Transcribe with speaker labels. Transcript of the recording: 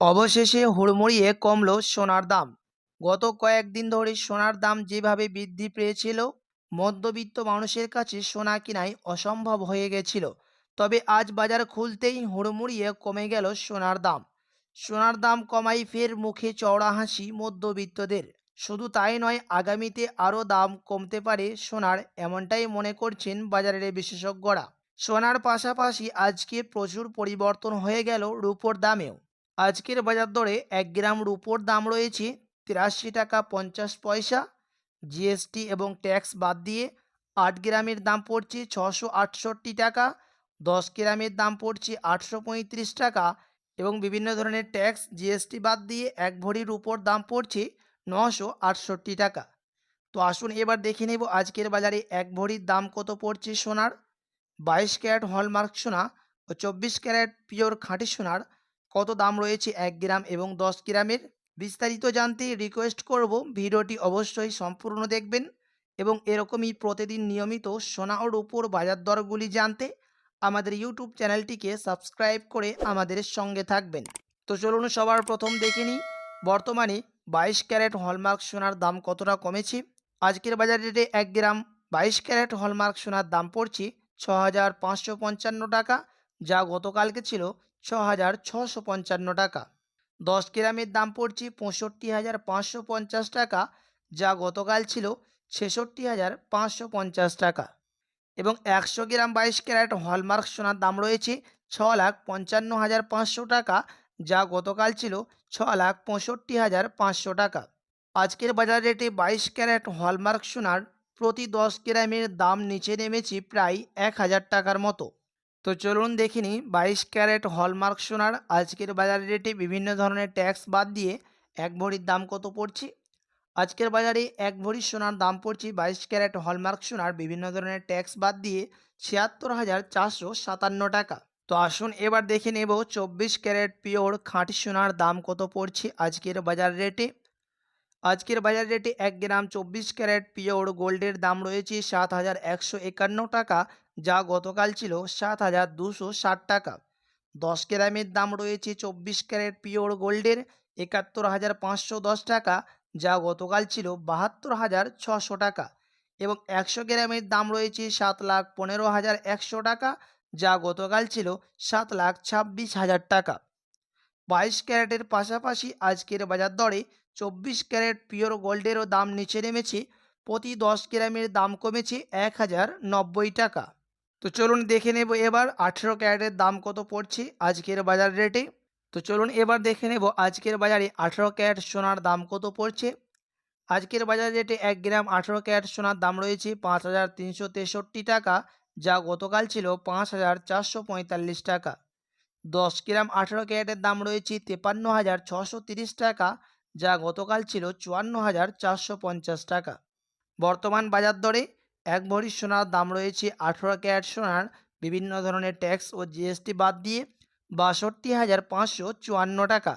Speaker 1: অবশেষে হুড়মুড়িয়ে কমল সোনার দাম। গত কয়েকদিন ধরে সোনার দাম যেভাবে বৃদ্ধি পেয়েছিল, মধ্যবিত্ত মানুষের কাছে সোনা কিনাই অসম্ভব হয়ে গেছিল। তবে আজ বাজার খুলতেই হুড়মুড়িয়ে কমে গেল সোনার দাম। সোনার দাম কমাই ফের মুখে চওড়া হাসি মধ্যবিত্তদের। শুধু তাই নয়, আগামীতে আরও দাম কমতে পারে সোনার এমনটাই মনে করছেন বাজারের বিশেষজ্ঞরা। সোনার পাশাপাশি আজকে প্রচুর পরিবর্তন হয়ে গেল রূপোর দামেও। আজকের বাজার দরে এক গ্রাম রূপোর দাম রয়েছে তিরাশি টাকা পঞ্চাশ পয়সা। জিএসটি এবং ট্যাক্স বাদ দিয়ে আট গ্রামের দাম পড়ছে ছশো আটষট্টি টাকা, দশ গ্রামের দাম পড়ছে আটশো পঁয়ত্রিশ টাকা এবং বিভিন্ন ধরনের ট্যাক্স জিএসটি বাদ দিয়ে এক ভরির উপর দাম পড়ছে নশো আটষট্টি টাকা। তো আসুন এবার দেখে নেব আজকের বাজারে এক ভরির দাম কত পড়ছে সোনার। বাইশ ক্যারেট হলমার্ক সোনা ও চব্বিশ ক্যারেট পিওর খাঁটি সোনার কত দাম রয়েছে এক গ্রাম এবং দশ গ্রামের? বিস্তারিত জানতে রিকোয়েস্ট করব, ভিডিওটি অবশ্যই সম্পূর্ণ দেখবেন এবং এরকমই প্রতিদিন নিয়মিত সোনা ও রূপোর বাজার দরগুলি জানতে আমাদের ইউটিউব চ্যানেলটিকে সাবস্ক্রাইব করে আমাদের সঙ্গে থাকবেন। তো চলুন সবার প্রথম দেখে নিই, বর্তমানে বাইশ ক্যারেট হলমার্ক সোনার দাম কতটা কমেছে? আজকের বাজার রেটে এক গ্রাম বাইশ ক্যারেট হলমার্ক সোনার দাম পড়ছে ছ টাকা। যা গতকালকে ছিল ছ হাজার ছশো পঞ্চান্ন টাকা। দশ গ্রামের দাম পড়ছে পঁয়ষট্টি হাজার পাঁচশো পঞ্চাশ টাকা, যা গতকাল ছিল ছেষট্টি হাজার পাঁচশো পঞ্চাশ টাকা। এবং একশো গ্রাম বাইশ ক্যারেট হলমার্ক সোনার দাম রয়েছে ছ লাখ পঞ্চান্ন হাজার পাঁচশো টাকা, যা গতকাল ছিল ছ লাখ পঁয়ষট্টি হাজার পাঁচশো টাকা। আজকের বাজার রেটে বাইশ ক্যারেট হলমার্ক সোনার প্রতি দশ গ্রামের দাম নিচে নেমেছে প্রায় এক হাজার টাকার মতো। তো চলুন দেখে নিই, বাইশ ক্যারেট হলমার্ক সোনার আজকের বাজার রেটে বিভিন্ন ধরনের ট্যাক্স বাদ দিয়ে এক ভরির দাম কত পড়ছে? আজকের বাজারে এক ভরি সোনার দাম পড়ছে বাইশ ক্যারেট হলমার্ক সোনার বিভিন্ন ধরনের ট্যাক্স বাদ দিয়ে ছিয়াত্তর হাজার চারশো সাতান্ন টাকা। তো আসুন এবার দেখে নেব চব্বিশ ক্যারেট পিওর খাঁটি সোনার দাম কত পড়ছে আজকের বাজার রেটে। আজকের বাজার রেটে এক গ্রাম চব্বিশ ক্যারেট পিওর গোল্ডের দাম রয়েছে সাত হাজার একশো একান্ন টাকা যা গতকাল ছিল সাত হাজার দুশো ষাট টাকা। দশ গ্রামের দাম রয়েছে চব্বিশ ক্যারেট পিওর গোল্ডের একাত্তর হাজার পাঁচশো দশ টাকা, যা গতকাল ছিল বাহাত্তর হাজার ছশো টাকা এবং একশো গ্রামের দাম রয়েছে সাত লাখ পনেরো হাজার একশো টাকা, যা গতকাল ছিল সাত লাখ ছাব্বিশ হাজার টাকা। বাইশ ক্যারেটের পাশাপাশি আজকের বাজার দরে চব্বিশ ক্যারেট পিওর গোল্ডেরও দাম নিচে নেমেছে, প্রতি দশ গ্রামের দাম কমেছে এক হাজার নব্বই টাকা। তো চলুন দেখে নেব এবার আঠেরো ক্যারেটের দাম কত পড়ছে আজকের বাজার রেটে। তো চলুন এবার দেখে নেব আজকের বাজারে আঠেরো ক্যারেট সোনার দাম কত পড়ছে। আজকের বাজার রেটে এক গ্রাম আঠেরো ক্যারেট সোনার দাম রয়েছে পাঁচ হাজার তিনশো তেষট্টি টাকা, যা গতকাল ছিল পাঁচ হাজার চারশো পঁয়তাল্লিশ টাকা। দশ গ্রাম আঠেরো ক্যারেটের দাম রয়েছে তেপান্ন হাজার ছশো তিরিশ টাকা, যা গতকাল ছিল চুয়ান্ন হাজার চারশো পঞ্চাশ টাকা। বর্তমান বাজার দরে এক ভরি সোনার দাম রয়েছে আঠেরো ক্যারেট সোনার। বিভিন্ন ধরনের ট্যাক্স ও জিএসটি বাদ দিয়ে বাষট্টি হাজার পাঁচশো চুয়ান্ন টাকা।